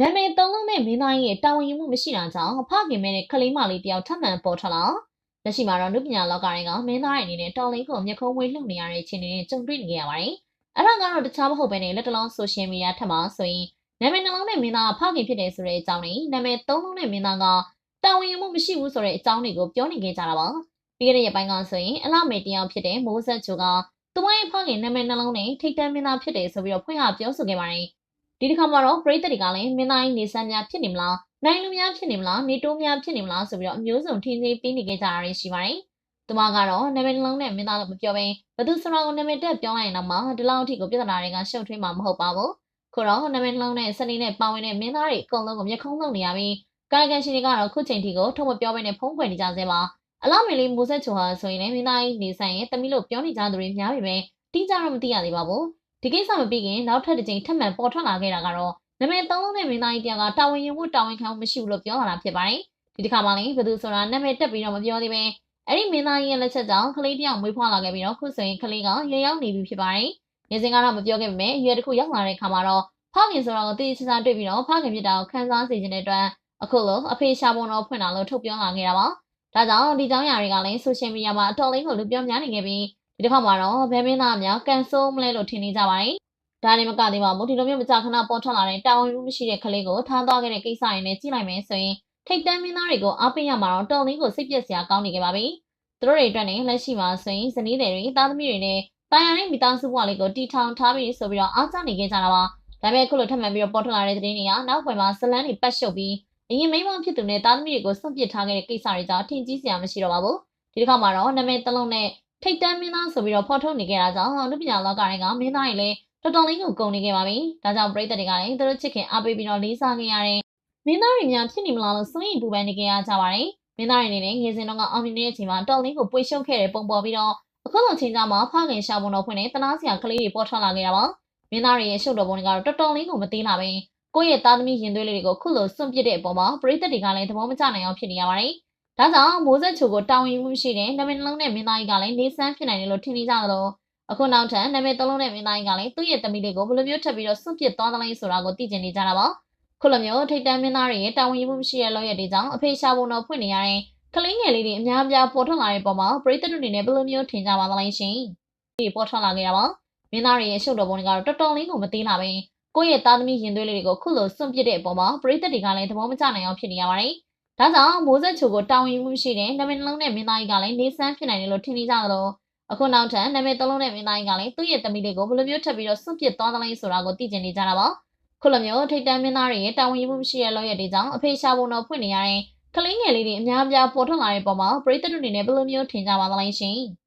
နာမည်သုံးလုံးနဲ့မင်းသားရဲ့တာဝန်ယူမှုမရှိတာကြောင့်ဖခင်မဲနဲ့ကလေးမလေးတယောက်ထပ်မံပေါ်ထွက်လာလက်ရှိမှာတော့နုပညာလောကတွေကမင်းသားရဲ့အနေနဲ့တော်လင်းကိုမျက်ခုံးဝေးလှုပ်နေရတဲ့အခြေအနေနဲ့ကြုံတွေ့နေကြရပါတယ်။အဲ့ဒါကတော့တခြားမဟုတ်ဘဲနဲ့လက်တလုံးဆိုရှယ်မီဒီယာထက်မှာဆိုရင်နာမည်နှလုံးနဲ့မင်းသားကဖခင်ဖြစ်တယ်ဆိုတဲ့အကြောင်းနဲ့နာမည်သုံးလုံးနဲ့မင်းသားကတာဝန်ယူမှုမရှိဘူးဆိုတဲ့အကြောင်းတွေကိုပြောနေကြကြတာပါ။ပြီးခဲ့တဲ့ရက်ပိုင်းကဆိုရင်အလှမေတယောက်ဖြစ်တဲ့မိုးဆက်ချိုကသူမရဲ့ဖခင်နာမည်နှလုံးနဲ့ထိတ်တန့်မင်းသားဖြစ်တယ်ဆိုပြီးတော့ဖွင့်ဟပြောဆိုခဲ့ပါတယ်။ ဒီတစ်ခါမှာတော့ပရိသတ်တွေကလည်းမင်းသားရဲ့နေဆန်းများဖြစ်နေမလားနိုင်လူများဖြစ်နေမလားနေတိုးများဖြစ်နေမလားဆိုပြီးတော့အမျိုးစုံထင်းသေးပေးနေကြကြတာရှိပါတယ်။သူမကတော့နာမည်နှလုံးနဲ့မင်းသားလို့မပြောဘဲဘသူစရာကိုနာမည်တက်ပြောလိုက်ရင်တော့မှဒီလောက်အထိကိုပြဿနာတွေကရှုပ်ထွေးမှာမဟုတ်ပါဘူး။ခုတော့နာမည်နှလုံးနဲ့စနေနဲ့ပါဝင်တဲ့မင်းသားတွေအကုန်လုံးကိုမျက်ခုံးလုံးနေရပြီးကာယကံရှင်တွေကတော့ခုချိန်ထိကိုထုတ်မပြောဘဲနဲ့ဖုံးကွယ်နေကြသေးပါ။အလားမေလေးမိုးဆက်ချိုဟာဆိုရင်လည်းမင်းသားကြီးနေဆိုင်ရဲ့တမီးလို့ပြောနေကြသူတွေများပြီပဲတိကျတော့မသိရသေးပါဘူး။ ဒီကိစ္စမပြီးခင်နောက်ထပ်တစ်ကြိမ်ထပ်မံပေါ်ထွက်လာခဲ့တာကတော့နာမည်သုံးလုံးနဲ့မင်းသားကြီးတယောက်ကတာဝန်ယူမှုတာဝန်ခံမှုမရှိဘူးလို့ပြောလာတာဖြစ်ပါတယ်။ဒီတစ်ခါမှလည်းဘယ်သူဆိုတာနာမည်တက်ပြီးတော့မပြောသေးပဲအဲ့ဒီမင်းသားကြီးရဲ့လက်ချက်ကြောင့်ကလေးတယောက်မွေးဖွားလာခဲ့ပြီးတော့ခုဆိုရင်ကလေးကရေရောက်နေပြီဖြစ်ပါတယ်။နေစဉ်ကတော့မပြောခဲ့ပေမဲ့ရွယ်တစ်ခုရောက်လာတဲ့ခါမှာတော့ဖခင်ဆိုတော့တည်ချာတွေ့ပြီးတော့ဖခင်ဖြစ်တာကိုခန်းစားစေခြင်းတဲ့အတွက်အခုလိုအဖေရှာပုံတော်ဖွင့်လာလို့ထုတ်ပြောလာခဲ့တာပါ။ဒါကြောင့်ဒီကြောင်းရာတွေကလည်းဆိုရှယ်မီဒီယာမှာအတော်လေးကိုလူပြောများနေခဲ့ပြီးဒီ တစ်ခါမှာတော့ဘဲမင်းသားများကန်ဆိုးမလဲလို့ထင်နေကြပါတယ်။ဒါနဲ့မကသေးပါဘူးဒီလိုမျိုးမကြာခဏပေါ်ထွက်လာတဲ့တာဝန်မှုမရှိတဲ့ကလေးကိုထားသွားခဲ့တဲ့ကိစ္စတွေနဲ့ကြည့်လိုက်မယ်ဆိုရင်ထိတ်တန်းမင်းသားတွေကိုအားပေးရမှာတော့တော်လင်းကိုစိတ်ပြက်စရာကောင်းနေခဲ့ပါပြီ။သူတို့တွေအတွက်လည်းလက်ရှိမှာဆိုရင်ဇနီးတွေသားသမီးတွေနဲ့တာယာနဲ့မိသားစုဘဝလေးကိုတီထောင်ထားပြီးဆိုပြီးတော့အားကျနေခဲ့ကြတာပါ။ဒါပေမဲ့ခုလိုထပ်မံပြီးတော့ပေါ်ထွက်လာတဲ့သတင်းတွေကနောက်ပိုင်းမှာဇလန်းတွေပတ်ရှုပ်ပြီးအရင်မိန်းမဖြစ်သူနဲ့သားသမီးတွေကိုစွန့်ပစ်ထားခဲ့တဲ့ကိစ္စတွေကြောင့်ထင်ကြီးစရာမရှိတော့ပါဘူး။ဒီတစ်ခါမှာတော့နာမည်တစ်လုံးနဲ့ ထိတ်တန်းမင်းသားဆိုပြီးတော့ဖော်ထုတ်နေကြတာကြောင့်လူပညာလောကတွေကမင်းသားတွေလည်းတော်တော်လေးကိုကုန်နေခဲ့ပါပြီ။ဒါကြောင့်ပရိသတ်တွေကလည်းသူတို့ချစ်ခင်အားပေးပြီးတော့လေးစားခဲ့ရတဲ့မင်းသားတွေများဖြစ်နေမလားလို့စိုးရိမ်ပူပန်နေကြရကြပါတယ်။မင်းသားတွေအနေနဲ့ငယ်စဉ်တုန်းကအောင်မြင်နေတဲ့အချိန်မှာတော်လေးကိုပွေရှုံခဲ့တဲ့ပုံပေါ်ပြီးတော့အခုလိုချိန်ကြမှာဖခင်ရှာပုံတော်ဖွင့်တဲ့တနာစရာကလေးတွေပေါ်ထွက်လာခဲ့တာပါ။မင်းသားတွေရဲ့ရှုပ်တော်ပုံတွေကတော့တော်တော်လေးကိုမသေးလာပဲ။ကိုယ့်ရဲ့သားသမီးရင်သွေးလေးတွေကိုခုလိုစွန့်ပစ်တဲ့အပေါ်မှာပရိသတ်တွေကလည်းသဘောမကျနိုင်အောင်ဖြစ်နေရပါတယ်။ ဒါကြောင့်မိုးဆက်ချိုကိုတာဝန်ယူမှုရှိတဲ့နာမည်နှလုံးနဲ့မင်းသားကြီးကလည်းနေဆန်းဖြစ်နိုင်တယ်လို့ထင်နေကြသလိုအခုနောက်ထပ်နာမည်သုံးလုံးနဲ့မင်းသားကြီးကလည်းသူ့ရဲ့သမီးလေးကိုဘယ်လိုမျိုးထပ်ပြီးတော့စွန့်ပစ်သွားသလဲဆိုတာကိုသိကျင်နေကြတာပါခုလိုမျိုးထိတ်တန့်မင်းသားတွေရဲ့တာဝန်ယူမှုမရှိတဲ့လောက်ရတဲ့ကြောင့်အဖေရှားပုံတော်ဖွင့်နေရတဲ့ကလေးငယ်လေးတွေအများအပြားပေါ်ထွက်လာတဲ့ပုံမှာပရိသတ်တို့အနေနဲ့ဘယ်လိုမျိုးထင်ကြပါသလဲရှင်ဒီပေါ်ထွက်လာခဲ့တာပါမင်းသားတွေရဲ့ရှုပ်တော်ပုံတွေကတော့တော်တော်လေးကိုမသေးလာပဲကိုယ့်ရဲ့သားသမီးရင်သွေးလေးတွေကိုခုလိုစွန့်ပစ်တဲ့အပေါ်မှာပရိသတ်တွေကလည်းသဘောမကျနိုင်အောင်ဖြစ်နေရပါတယ် ဒါကြောင့်မိုးဆက်ချိုကိုတာဝန်ယူမှုရှိတဲ့နာမည်နှလုံးနဲ့မင်းသားကြီးကလည်းနေဆန်းဖြစ်နိုင်တယ်လို့ထင်နေကြသလိုအခုနောက်ထပ်နာမည်သုံးလုံးနဲ့မင်းသားကြီးကလည်းသူ့ရဲ့သမီးလေးကိုဘယ်လိုမျိုးထပ်ပြီးတော့စွန့်ပစ်သွားသလဲဆိုတာကိုသိကျင်နေကြတာပါခုလိုမျိုးထိတ်တန့်မင်းသားတွေရဲ့တာဝန်ယူမှုမရှိတဲ့လောက်ရတဲ့ကြောင့်အဖေရှားပုံတော်ဖွင့်နေရတဲ့ကလေးငယ်လေးတွေအများအပြားပေါ်ထွက်လာတဲ့ပုံမှာပရိသတ်တို့အနေနဲ့ဘယ်လိုမျိုးထင်ကြပါသလဲရှင်။